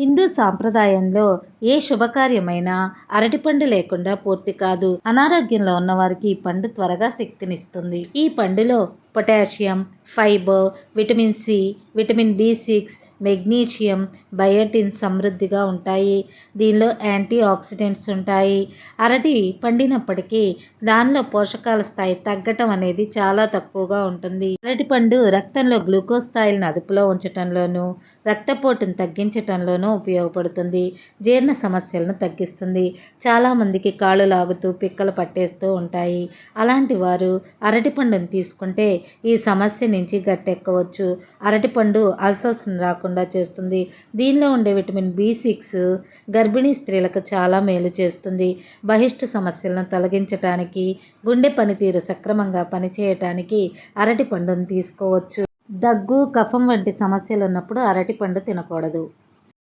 హిందూ సాంప్రదాయంలో ఏ శుభకార్యమైనా అరటిపండు లేకుండా పూర్తి కాదు. అనారోగ్యంలో ఉన్న వారికి ఈ పండు త్వరగా శక్తినిస్తుంది. ఈ పండులో potassium fibre vitamin C vitamin B six magnesium biotin సమృద్ధిగా ఉంటాయి. దీనిలో యాంటీ ఆక్సిడెంట్స్ ఉంటాయి. అరటి పండినప్పటికీ దానిలో పోషకాల స్థాయి తగ్గటం అనేది చాలా తక్కువగా ఉంటుంది. అరటి పండు రక్తంలో గ్లూకోజ్ స్థాయిలను అదుపులో ఉంచటంలోనూ రక్తపోటును తగ్గించటంలోనూ ఉపయోగపడుతుంది. జీర్ణ సమస్యలను తగ్గిస్తుంది. చాలామందికి కాళ్ళు లాగుతూ పిక్కలు పట్టేస్తూ ఉంటాయి. అలాంటి వారు అరటి పండును తీసుకుంటే ఈ సమస్య నుంచి గట్టెక్కవచ్చు. పండు అల్సర్స్ రాకుండా చేస్తుంది. దీనిలో ఉండే విటమిన్ బి సిక్స్ గర్భిణీ స్త్రీలకు చాలా మేలు చేస్తుంది. బహిష్టు సమస్యలను తొలగించటానికి గుండె పనితీరు సక్రమంగా పనిచేయటానికి అరటి పండును తీసుకోవచ్చు. దగ్గు కఫం వంటి సమస్యలు ఉన్నప్పుడు అరటి పండు తినకూడదు.